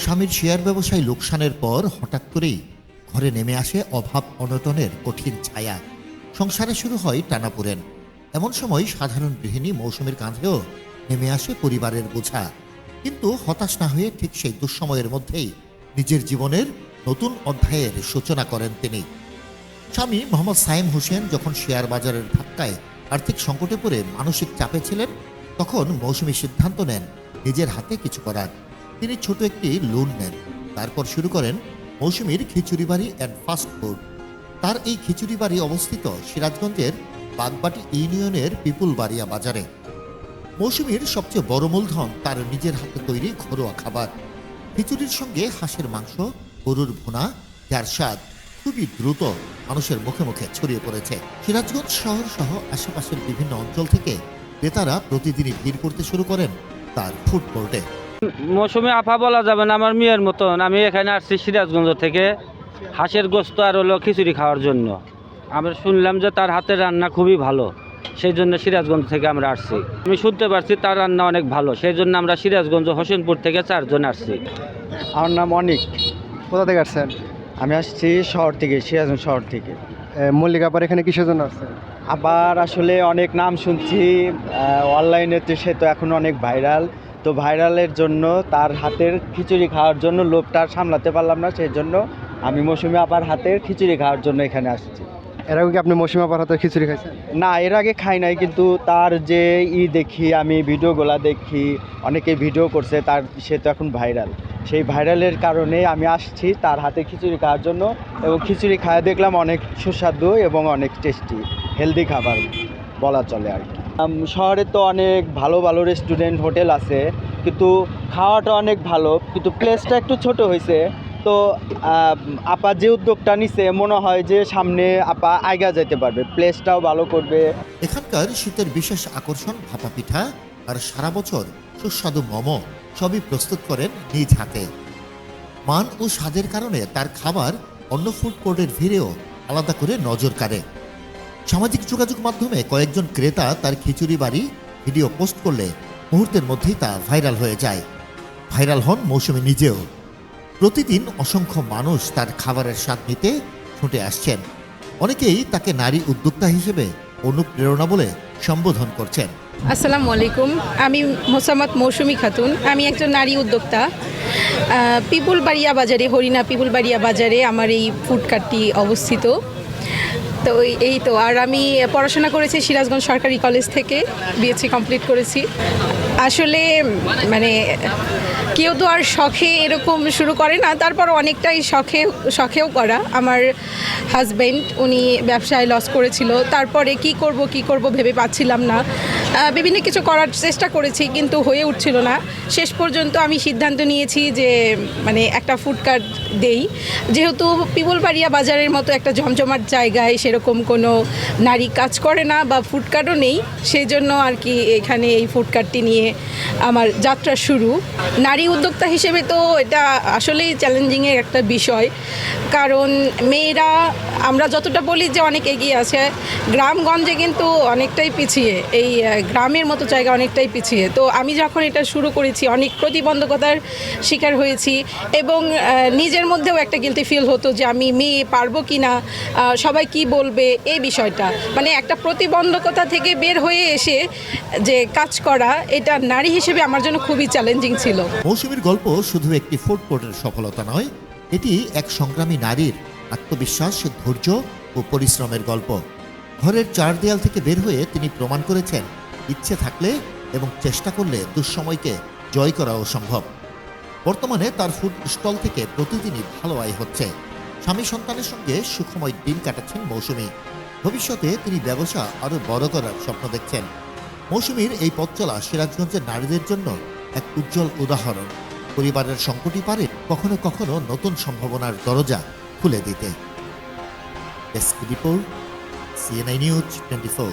স্বামীর শেয়ার ব্যবসায় লোকসানের পর হঠাৎ করেই ঘরে নেমে আসে অভাব অনটনের কঠিন ছায়া। সংসারে শুরু হয় টানাপোড়েন। এমন সময় সাধারণ গৃহিণী মৌসুমীর কাঁধেও নেমে আসে পরিবারের বোঝা। কিন্তু হতাশ না হয়ে ঠিক সেই দুঃসময়ের মধ্যেই নিজের জীবনের নতুন অধ্যায়ের সূচনা করেন তিনি। স্বামী মোহাম্মদ সাইম হোসেন যখন শেয়ার বাজারের ধাক্কায় আর্থিক সংকটে পড়ে মানসিক চাপে ছিলেন, তখন মৌসুমী সিদ্ধান্ত নেন নিজের হাতে কিছু করার। তিনি ছোট একটি লোন নেন। তারপর শুরু করেন মৌসুমীর খিচুড়ি বাড়ি অ্যান্ড ফাস্ট ফুড তার এই খিচুড়ি বাড়ি অবস্থিত সিরাজগঞ্জের বাগবাটি ইউনিয়নের পিপুল বাড়িয়া বাজারে। মৌসুমীর সবচেয়ে বড় মূলধন তার নিজের হাতে তৈরি ঘরোয়া খাবার। খিচুড়ির সঙ্গে হাঁসের মাংস, গরুর ভুনা যার স্বাদ খুবই দ্রুত মানুষের মুখে মুখে ছড়িয়ে পড়েছে। সিরাজগঞ্জ শহর সহ আশেপাশের বিভিন্ন অঞ্চল থেকে ক্রেতারা প্রতিদিনই ভিড় করতে শুরু করেন তার কোর্টে মৌসুমে আফা বলা যাবে না আমার মেয়ের মতন। আমি এখানে আসছি সিরাজগঞ্জ থেকে। হাঁসের গোস্ত আর হলো খিচুড়ি খাওয়ার জন্য। আমরা শুনলাম যে তার হাতের রান্না খুবই ভালো। সেই জন্য সিরাজগঞ্জ থেকে আমরা আসছি। আমি শুনতে পারছি তার রান্না অনেক ভালো। সেই জন্য আমরা সিরাজগঞ্জ হোসেনপুর থেকে চারজন আসছি। আমার নাম অনিক। কোথা থেকে আসছেন? আমি আসছি শহর থেকে সিরাজগঞ্জ শহর থেকে। মল্লিক আবার এখানে কিসের জন্য আসছেন? আবার আসলে অনেক নাম শুনছি অনলাইনে তো সে তো এখন অনেক ভাইরাল। তো ভাইরালের জন্য তার হাতের খিচুড়ি খাওয়ার জন্য লোভটা আর সামলাতে পারলাম না সেই জন্য আমি মৌসুমি আপার হাতের খিচুড়ি খাওয়ার জন্য এখানে আসছি। এর আগে কি আপনি মৌসুমি আপার হাতে খিচুড়ি খাইছেন? না এর আগে খাই নাই কিন্তু তার যে ই দেখি আমি ভিডিওগুলা দেখি অনেকে ভিডিও করছে তার সে তো এখন ভাইরাল। সেই ভাইরালের কারণে আমি আসছি তার হাতে খিচুড়ি খাওয়ার জন্য এবং খিচুড়ি খাওয়া দেখলাম অনেক সুস্বাদু এবং অনেক টেস্টি হেলদি খাবার বলা চলে আর কি। শহরে তো অনেক ভালো ভালো রেস্টুরেন্ট হোটেল আছে, কিন্তু খাওয়াটা অনেক ভালো, কিন্তু প্লেসটা একটু ছোট হয়েছে। তো আপা যে উদ্যোগটা নিছে, মনে হয় যে সামনে আপা আইগা যেতে পারবে প্লেসটাও ভালো করবে। এখানকার শীতের বিশেষ আকর্ষণ ভাপা পিঠা আর সারা বছর সুস্বাদু মোমো সবই প্রস্তুত করেন নিজ হাতে। মান ও স্বাদের কারণে তার খাবার অন্য ফুড কোর্টের ভিড়েও আলাদা করে নজর কাড়ে। সামাজিক যোগাযোগ মাধ্যমে কয়েকজন ক্রেতা তার খিচুড়ি বাড়ি ভিডিও পোস্ট করলে মুহূর্তের মধ্যেই তা ভাইরাল হয়ে যায়। ভাইরাল হন মৌসুমী নিজেও। প্রতিদিন অসংখ্য মানুষ তার খাবারের স্বাদ নিতে ছুটে আসছেন। অনেকেই তাকে নারী উদ্যোক্তা হিসেবে অনুপ্রেরণা বলে সম্বোধন করছেন। আসসালামু আলাইকুম। আমি মোসাম্মদ মৌসুমী খাতুন। আমি একজন নারী উদ্যোক্তা। পিপুল বাড়িয়া বাজারে হরিণা পিপুল বাড়িয়া বাজারে আমার এই ফুড কার্টটি অবস্থিত। তো এই- তো, আর আমি পড়াশোনা করেছি সিরাজগঞ্জ সরকারি কলেজ থেকে বিএসসি কমপ্লিট করেছি। আসলে মানে কেউ তো আর শখে এরকম শুরু করে না, তারপর অনেকটাই শখে, শখেও করা। আমার হাজব্যান্ড উনি ব্যবসায় লস করেছিল, তারপরে কি করব কি করব ভেবে পাচ্ছিলাম না। বিভিন্ন কিছু করার চেষ্টা করেছি, কিন্তু হয়ে উঠছিল না। শেষ পর্যন্ত আমি সিদ্ধান্ত নিয়েছি যে মানে একটা ফুড কার্ট দেই। যেহেতু পিপলবাড়িয়া বাজারের মতো একটা জমজমাট জায়গায় সেরকম কোনো নারী কাজ করে না বা ফুড কার্টও নেই সেই জন্য আর কি এখানে এই ফুড কার্টটি নিয়ে আমার যাত্রা শুরু। নারী উদ্যোক্তা হিসেবে তো এটা আসলেই চ্যালেঞ্জিংয়ের একটা বিষয়, কারণ মেয়েরা, আমরা যতটা বলি যে অনেক এগিয়ে আছে, গ্রামগঞ্জে কিন্তু অনেকটাই পিছিয়ে এই গ্রামের মতো জায়গা অনেকটাই পিছিয়ে। তো আমি যখন এটা শুরু করেছি, অনেক প্রতিবন্ধকতার শিকার হয়েছি এবং নিজের মধ্যেও একটা গিলতি ফিল হতো যে আমি মেয়ে, পারব কি না সবাই কি বলবে এই বিষয়টা। মানে একটা প্রতিবন্ধকতা থেকে বের হয়ে এসে যে কাজ করা, এটা নারী হিসেবে আমার জন্য খুবই চ্যালেঞ্জিং ছিল। মৌসুমীর গল্প শুধু একটি ফুড সফলতা নয়, এটি এক সংগ্রামী নারীর আত্মবিশ্বাস, ধৈর্য ও পরিশ্রমের গল্প। ঘরের চার দেয়াল থেকে বের হয়ে তিনি প্রমাণ করেছেন ইচ্ছে থাকলে এবং চেষ্টা করলে দুঃসময়কে জয় করাও সম্ভব। বর্তমানে তার ফুড স্টল থেকে প্রতিদিনই ভালো আয় হচ্ছে। স্বামী সন্তানের সঙ্গে সুখময় দিন কাটাচ্ছেন মৌসুমী। ভবিষ্যতে তিনি ব্যবসা আরও বড় করার স্বপ্ন দেখছেন। মৌসুমীর এই পথ চলা সিরাজগঞ্জের নারীদের জন্য এক উজ্জ্বল উদাহরণ। পরিবারের সংকটই পারে কখনো কখনো নতুন সম্ভাবনার দরজা খুলে দিতে। Desk report CNI news twenty four